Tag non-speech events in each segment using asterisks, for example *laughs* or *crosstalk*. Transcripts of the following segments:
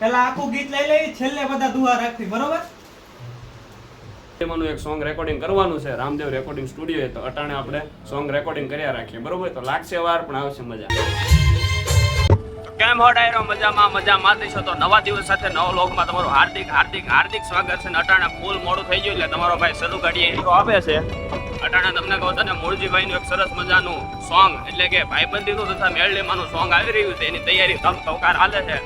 પેલા આખું ગીત લઈ લઈ છેલ્લે બધા દુઆ રાખવી બરોબર? એમાંનું એક સોંગ રેકોર્ડિંગ કરવાનું છે રામદેવ રેકોર્ડિંગ સ્ટુડિયો તો અટાણે આપણે સોંગ રેકોર્ડિંગ કર્યા રાખીએ બરોબર? તો લાગશે વાર પણ આવશે મજા. કેમ હો ડાયરો? મજામાં મજામાં. છો તો નવા દિવસ સાથે નવા લોકમાં તમારું હાર્દિક હાર્દિક હાર્દિક સ્વાગત છે અટાણે ફૂલ મોડું થઈ ગયું એટલે તમારો ભાઈ શરૂ ગાડીએ intro આપે છે. અટાણે તમને કહો છો ને મૂળજીભાઈનું એક સરસ મજાનું સોંગ એટલે કે ભાઈબંધીનું તથા મેળલીમાનું સોંગ આવી રહ્યું છે. એની તૈયારી તમ તવકાર હાલે છે.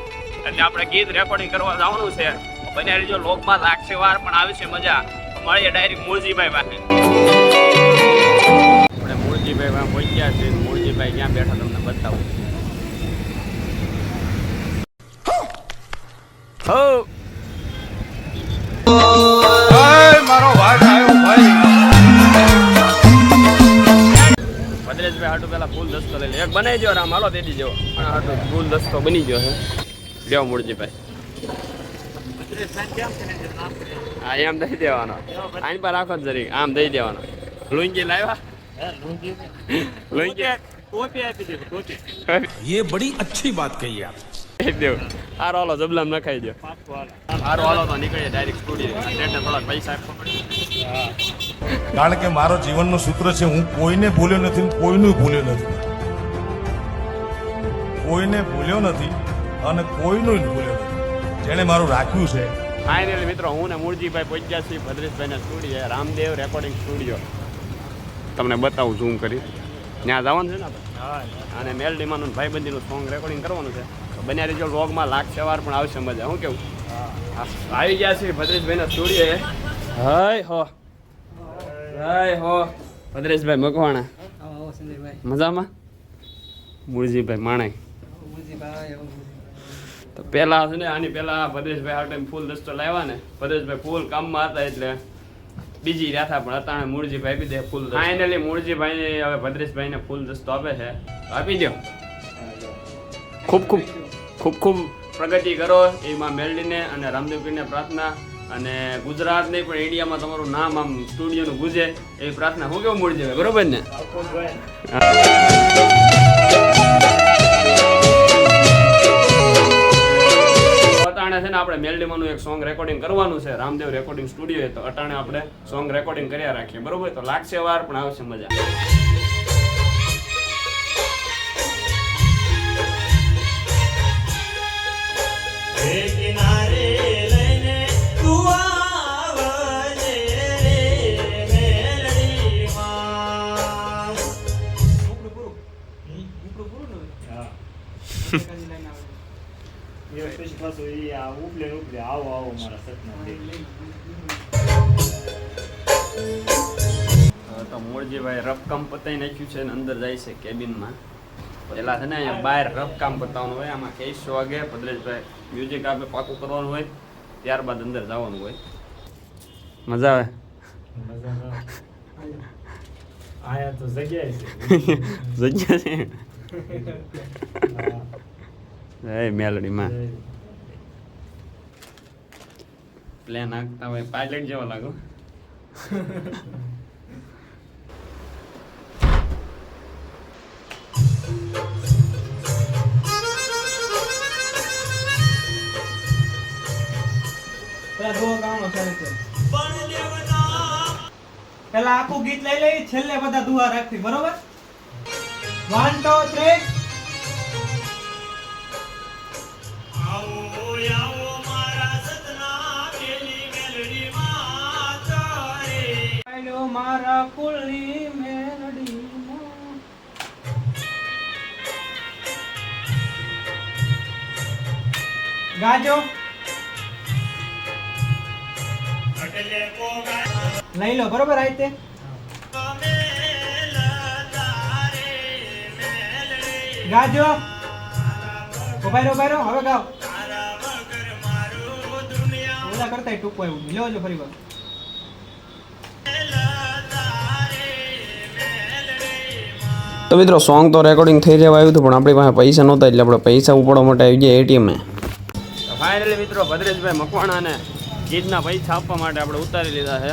એટલે આપણે ગીત રેકોર્ડિંગ કરવા જવાનું છે. બન્યા રહીજો, લોકમાં લાગશે વાર, પણ આવશે મજા. મળીએ ડાયરેક્ટ મૂળજીભાઈ પાસે. આપણે મૂળજીભાઈ પાસે પહોંચ્યા છે. મૂળજીભાઈ ક્યાં બેઠા તમને બતાવું. હો. ભદ્રેશભાઈ હાટું પેલા ફૂલ દસ્તો લઈ લે. એક બનાવી દો રામ હાલો, દે દીજો હાટુ ફૂલ દસ્તો બની ગયો છે. લ્યો મૂળજીભાઈ હા એમ દઈ દેવાનો આની પર રાખો જ જરીક આમ દઈ દેવાનો લુંગી લાવ્યા લુંગી કોપી *laughs* આપી દીધું કોપી ये बड़ी अच्छी बात कही आप દઈ દેવું હારો હાલો જબલામ નખાઈ દો હારો હાલો તો નીકળીએ ડાયરેક્ટ સ્ટુડિયો સ્ટેટને થોડા પૈસા આપવા પડે કારણ કે મારો જીવનનું સૂત્ર છે હું કોઈને ભૂલ્યો નથી ને કોઈનું ભૂલ્યો નથી કોઈને ભૂલ્યો નથી અને કોઈનું જ ભૂલે જેણે મારું રાખ્યું છે. ફાઇનલી મિત્રો હું ને મૂળજીભાઈ પહોંચ્યા છીએ ભદ્રેશભાઈના સ્ટુડિયો રામદેવ રેકોર્ડિંગ સ્ટુડિયો તમને બતાવું ઝૂમ કરી. ત્યાં જવાનું છે ને આપણે? અને મેલડીમાંનું ભાઈબંધીનું સોંગ રેકોર્ડિંગ કરવાનું છે. બન્યા રીજો વ્લોગમાં લાગશે વાર પણ આવશે મજા. હું કેવું? હા, આવી ગયા છે ભદ્રેશભાઈના સ્ટુડિયો હાય હો. હાય હો. ભદ્રેશભાઈ મકવાણા. આવો આવો સંજયભાઈ મજામાં? મૂળજીભાઈ માણાઈ મુરજીભાઈ આવો તો પેલા છે ને આની પહેલા ભદ્રેશભાઈ આ ટાઈમ ફૂલ દસ્તો લાવ્યા ને ભદ્રેશભાઈ ફૂલ કામમાં હતા એટલે બીજી રહ્યા પણ અત્યારે મૂળજીભાઈ આપી દે ફૂલ ફાઇનલી મૂળજીભાઈ હવે ભદ્રેશભાઈને ફૂલ દસ્તો આપે છે. આપી દો ખૂબ ખૂબ ખૂબ ખૂબ. પ્રગતિ કરો એમાં મેલડીને અને રામદેવપીરને પ્રાર્થના અને ગુજરાત નહીં પણ ઇન્ડિયામાં તમારું નામ આમ સ્ટુડિયોનું ગુજે એવી પ્રાર્થના. હું કેવું મૂળજીભાઈ બરોબર ને? આપણે મેલડીમાંનું એક સોંગ રેકોર્ડિંગ કરવાનું છે. રામદેવ રેકોર્ડિંગ સ્ટુડિયો તો અટાણે આપણે સોંગ રેકોર્ડિંગ કર્યા રાખીએ. બરોબર? તો લાગશે વાર પણ આવશે મજા. ઉપડું *laughs* *laughs* પૂરું ઉપડું પૂરું ને હા એકાદી line આવે. દિવસ પછી પાછું ઈ આ ઉપલે ઉપલે આવો આવો મારા સપના તો મૂળજીભાઈ રફ કામ પતાવી નાખ્યું છે ને અંદર જાય છે કેબિનમાં. પેલા છે ને અહીંયા બહાર રફ કામ પતાવવાનું હોય આમાં કેસ વાગે ભદ્રેશભાઈ મ્યુઝિક આપે પાકું કરવાનું હોય ત્યારબાદ અંદર જવાનું હોય. મજા આવે? આયા તો જગ્યાએ છે. જગ્યા છે? *laughs* *laughs* *laughs* એ મેલડીમાં. પ્લેન આંકતા હોય પાયલટ જેવા લાગો પેલા આખું ગીત લઈ લઈ છેલ્લે બધા દુવા રાખતી બરોબર? વન ટુ થ્રી મારા કુલની મેલડીમાં. ગાજો. લઈ લો બરોબર આ રીતે? ગાજો. ઉભાઈ રહો ઉભાઈ રહ્યો હવે ગાઓ. ઓલા કરતા ટૂંકો એવું લેવો જો ફરી વાર. તો મિત્રો સોંગ તો રેકોર્ડિંગ થઈ જવા આવ્યું હતું, પણ આપણી પાસે પૈસા નહોતા એટલે આપણે પૈસા ઉપાડવા માટે આવી ગયા એટીએમે ફાઇનલી મિત્રો, ભદ્રેશભાઈ મકવાણાને ગીતના પૈસા આપવા માટે આપણે ઉતારી લીધા છે.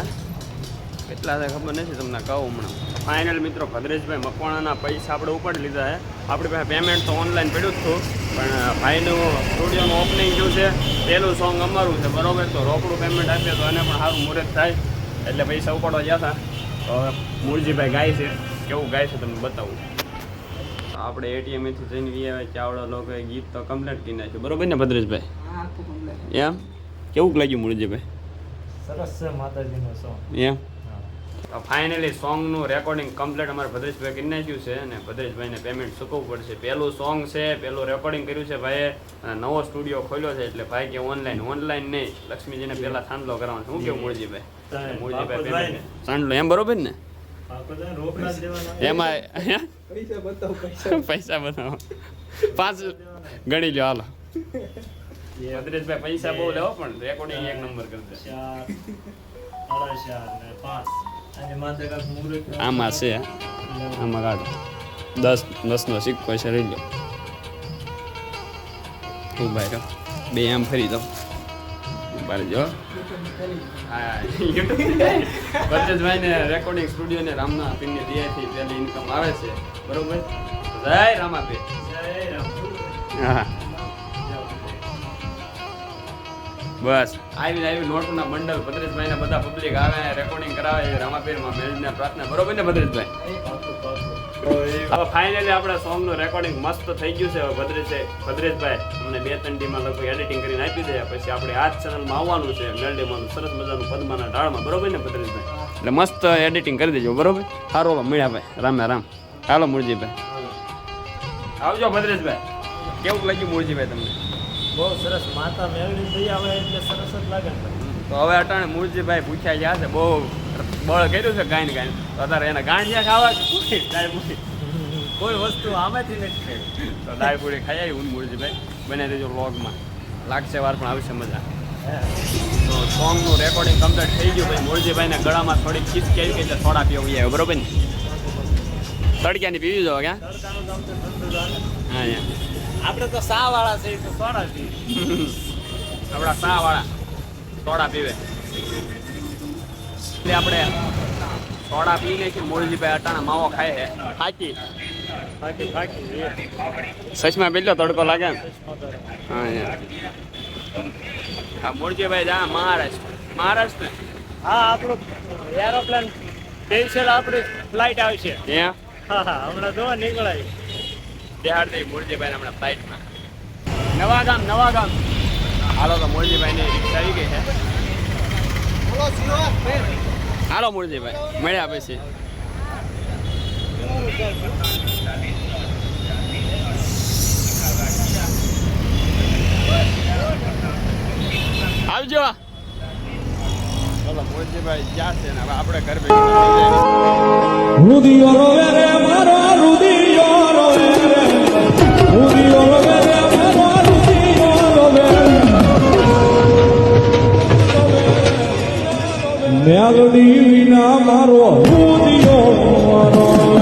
કેટલા છે ખબર નથી તમને કહું હમણાં. ફાઇનલ મિત્રો, ભદ્રેશભાઈ મકવાણાના પૈસા આપણે ઉપાડી લીધા છે. આપણી પાસે પેમેન્ટ તો ઓનલાઈન પડ્યું જ હતું, પણ ભાઈનું સ્ટુડિયોનું ઓપનિંગ થયું છે. પહેલું સોંગ અમારું છે, બરોબર? તો રોકડું પેમેન્ટ આપીએ તો એને પણ સારું મુહૂર્ત થાય, એટલે પૈસા ઉપાડવા ગયા હતા. તો મૂળજીભાઈ ગાય છે. કેવું ગાય છે તમને બતાવું? આપણે એટીએમથી જઈને વી ચાવડા લોકો ગીત તો કમ્પ્લીટ કરી નાખ્યું. બરોબર ને ભદ્રેશભાઈ? એમ? કેવું લાગ્યું મુરજીભાઈ? સરસ છે માતાજીનો સોંગ એમ? ફાઇનલી સોંગનું રેકોર્ડિંગ કમ્પ્લીટ અમારે ભદ્રેશભાઈ કરી નાખ્યું છે અને ભદ્રેશભાઈને પેમેન્ટ ચૂકવવું પડશે. પહેલું સોંગ છે પહેલું રેકોર્ડિંગ કર્યું છે ભાઈએ. અને નવો સ્ટુડિયો ખોલ્યો છે એટલે ભાઈ કે ઓનલાઈન ઓનલાઈન નહીં. લક્ષ્મીજીને પહેલાં સાંડલો કરાવવાનો શું કેવું મૂળજીભાઈ મૂળજીભાઈ. સાંડલો એમ બરોબર ને? જ એમાં? પૈસા બતાવો પાંચ ગણી લો હાલો. ભદ્રેશભાઈ પૈસા બહુ લેવો પણ રેકોર્ડિંગ એક નંબર આમાં છે. આમાં કાઢો. દસ દસનો સિક્કો છે રહી લો ઊભા રહ્યો બે આમ ફરી દો. ઊભા રહેજો હા ભરતેશભાઈને રેકોર્ડિંગ સ્ટુડિયો ને રામના પીરની દિયાથી પહેલી ઇન્કમ આવે છે. બરોબર? જય રામાપીર. હા. બસ. આવી આવી નોટના બંડલ ભદ્રેશભાઈ બધા પબ્લિક આવે રેકોર્ડિંગ કરાવે છે રામાપીરમાં મેળવીને પ્રાર્થના. બરોબર ને ભદ્રેશભાઈ હવે ફાઇનલી આપણે સોંગનું રેકોર્ડિંગ મસ્ત થઈ ગયું છે. હવે ભદ્રેશે ભદ્રેશભાઈ અમને બે ત્રણ ટીમાં લગભગ એડિટિંગ કરીને આપી દે પછી આપણે આ જ ચેનલમાં આવવાનું છે. મેલડીમાં સરસ મજાનું પદ્માના ડાળમાં બરોબર ને ભદ્રેશભાઈ? એટલે મસ્ત એડિટિંગ કરી દેજો બરોબર? સારું મળ્યા ભાઈ. રામે રામ. હાલો મુરજીભાઈ આવજો ભદ્રેશભાઈ. કેવું લાગ્યું મુરજીભાઈ તમને? બહુ સરસ. માતા મેળવી થઈ આવે એટલે સરસ જ લાગે તો હવે અટાણે મુરજીભાઈ પૂછ્યા ગયા છે બહુ બળ કર્યું છે ગાયને ગાયન તો અત્યારે એને ગાંઠિયા ખાવા કે પૂછી કોઈ વસ્તુ આમાંથી નથી ખાઈ. તો દાળપૂરી ખાઈ આવી ને મૂળજીભાઈ બને રહેજો વ્લોગમાં. લાગશે વાર પણ આવશે મજા. તો સોંગનું રેકોર્ડિંગ કમ્પ્લીટ થઈ ગયું ભાઈ. મૂળજીભાઈને ગળામાં થોડીક ખીચ કેવી કે થોડા પીવું ગયા બરોબર ને? તડક્યાની પીવી જો ક્યાં. હા આપણે તો સા વાળા છે તો સોડા પીએ આપણા સા વાળા સોડા પીવે. એટલે આપણે સોડા પી નાખી મોરજીભાઈ અટાણા માવો ખાય છે. એ સચમાં પેલો તડકો લાગે હા હા મોરજીભાઈ જા મહારાષ્ટ્ર મહારાષ્ટ્ર હા આપણું એરોપ્લેન સ્પેશિયલ આપણી ફ્લાઇટ આવશે. ત્યાં હા હા હમણાં જોવા નીકળાય. બિહારથી હમણાં ફ્લાઇટમાં નવા ગામ નવા ગામ. હાલો તો મોરજીભાઈની રિક્ષા આવી ગઈ છે. હાલો મોરજીભાઈ મળ્યા પછી. આવજો ચલો મોરજીભાઈ જ્યાં છે ને હવે આપણે ઘર ભેગી Rudio rovere. મેલડી વિના મારો રૂદિયો મારો